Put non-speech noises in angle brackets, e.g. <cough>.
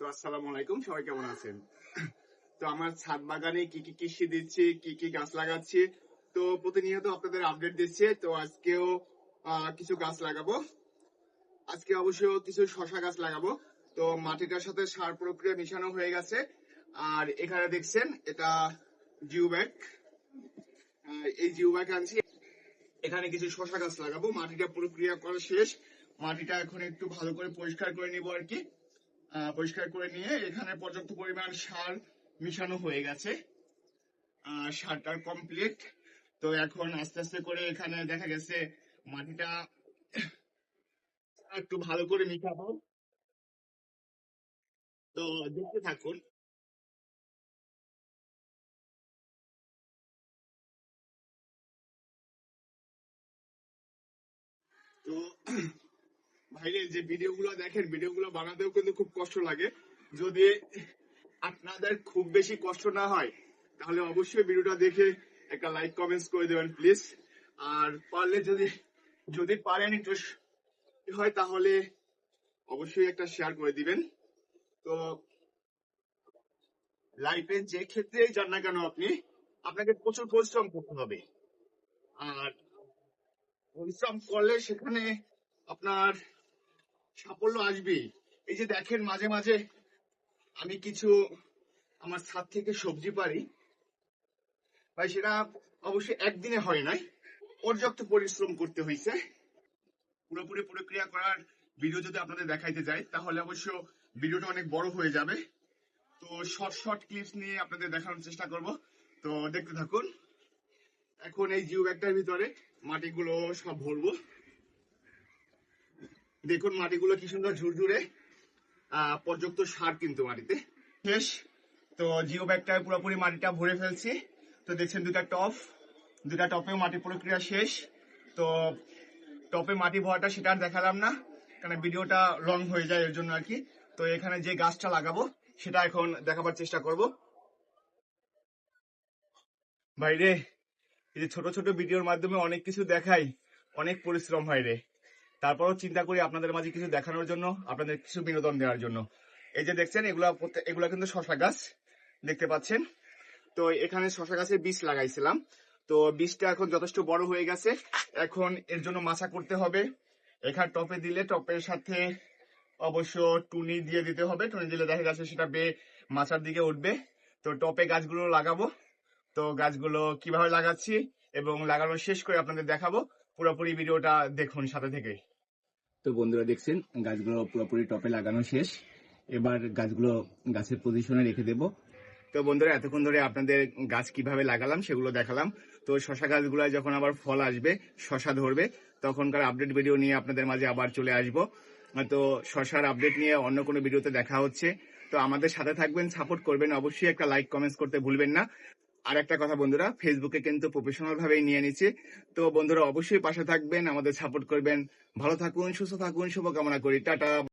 তো আসসালামু আলাইকুম, সবাই কেমন আছেন? তো আমার ছাদ বাগানে কি কি কৃষি দিচ্ছি, কি কি গাছ লাগাচ্ছি, তো প্রতিনিয়ত আপনাদের আপডেট দিচ্ছে। তো আজকেও কিছু গাছ লাগাবো। আজকে অবশ্য কিছু শশা গাছ লাগাবো। তো মাটিটার সাথে সার প্রক্রিয়া মিশানো হয়ে গেছে। আর এখানে দেখছেন, এটা জিও ব্যাগ এই জিও ব্যাগ আনছি। এখানে কিছু শশা গাছ লাগাবো। মাটিটা প্রক্রিয়া করা শেষ। মাটিটা এখন একটু ভালো করে পরিষ্কার করে নিব আর কি। পরিষ্কার করে নিয়ে এখানে পর্যাপ্ত পরিমাণ সার মিশানো হয়ে গেছে। সারটার কমপ্লিট তো এখন আস্তে আস্তে করে এখানে দেখা গেছে মাটিটা <coughs> একটু ভালো করে মিশাবো। তো দেখতে থাকুন। তো ভাইরে, যে ভিডিওগুলো দেখেন, ভিডিওগুলো বানাতেও কিন্তু খুব কষ্ট লাগে। যদি আপনাদের খুব বেশি কষ্ট না হয়, তাহলে অবশ্যই ভিডিওটা দেখে একটা লাইক কমেন্টস করে দেবেন প্লিজ আর পারলে যদি যদি পারেন একটু হয়, তাহলে অবশ্যই একটা শেয়ার করে দিবেন। তো লাইফে যে ক্ষেত্রেই যান না কেন আপনি, আপনাকে প্রচুর পরিশ্রম করতে হবে। আর পরিশ্রম করলে সেখানে আপনার সাফল্য আসবেই এই যে দেখেন মাঝে মাঝে আমি কিছু আমার ছাদ থেকে সবজি পারি। ভাই, সেটা অবশ্যই একদিনে হয় নাই। পর্যাপ্ত পরিশ্রম করতে হয়েছে পুরোপুরি প্রক্রিয়া করার ভিডিও যদি আপনাদের দেখাইতে যাই, তাহলে অবশ্য ভিডিওটা অনেক বড় হয়ে যাবে। তো শর্ট শর্ট ক্লিপস নিয়ে আপনাদের দেখানোর চেষ্টা করব। তো দেখতে থাকুন। এখন এই জিও ব্যাগটার ভিতরে মাটিগুলো সব ভরবো। দেখুন মাটিগুলো কি সুন্দর ঝুরঝুরে পর্যাপ্ত সার কিন্তু মাটিতে। শেষ তো জিও ব্যাগটায় পুরোপুরি মাটিটা ভরে ফেলছি। তো দেখছেন দুটা টপ, দুটা টপেও মাটি প্রক্রিয়া শেষ। তো টপে মাটি ভরাটা সেটা আর দেখালাম না কারণ ভিডিওটা লং হয়ে যায় এর জন্য আর কি। তো এখানে যে গাছটা লাগাবো, সেটা এখন দেখাবার চেষ্টা করব। ভাইরে, এই যে ছোট ছোট ভিডিওর মাধ্যমে অনেক কিছু দেখাই, অনেক পরিশ্রম হয় রে। তারপরও চিন্তা করি আপনাদের মাঝে কিছু দেখানোর জন্য, আপনাদের কিছু বিনোদন দেওয়ার জন্য। এই যে দেখছেন, এগুলা এগুলা কিন্তু শশা গাছ, দেখতে পাচ্ছেন? তো এখানে শশা গাছের বীজ লাগাইছিলাম। তো বীজটা এখন যথেষ্ট বড় হয়ে গেছে। এখন এর জন্য মাছা করতে হবে। এখানে টপে দিলে টপের সাথে অবশ্য টুনি দিয়ে দিতে হবে। টুনি দিলে দেখা গেছে সেটা বে মাচার দিকে উঠবে। তো টপে গাছগুলো লাগাবো। তো গাছগুলো কীভাবে লাগাচ্ছি এবং লাগানো শেষ করে আপনাদের দেখাবো। পুরোপুরি ভিডিওটা দেখুন সাথে থেকে তো বন্ধুরা দেখছেন, গাছগুলো পুরোপুরি টপে লাগানো শেষ। এবার গাছগুলো গাছের পজিশনে রেখে দেব। তো বন্ধুরা, এতক্ষণ ধরে আপনাদের গাছ কীভাবে লাগালাম সেগুলো দেখালাম। তো শশা গাছগুলো যখন আবার ফল আসবে, শশা ধরবে, তখনকার আপডেট ভিডিও নিয়ে আপনাদের মাঝে আবার চলে আসব। তো শশার আপডেট নিয়ে অন্য কোনো ভিডিওতে দেখা হচ্ছে। তো আমাদের সাথে থাকবেন সাপোর্ট করবেন। অবশ্যই একটা লাইক কমেন্টস করতে ভুলবেন না। আর একটা কথা বন্ধুরা ফেসবুকে কিন্তু প্রফেশনাল ভাবেই নিয়ে নিচ্ছে। তো বন্ধুরা অবশ্যই পাশে থাকবেন, আমাদের সাপোর্ট করবেন। ভালো থাকুন, সুস্থ থাকুন, শুভকামনা করি। টাটা।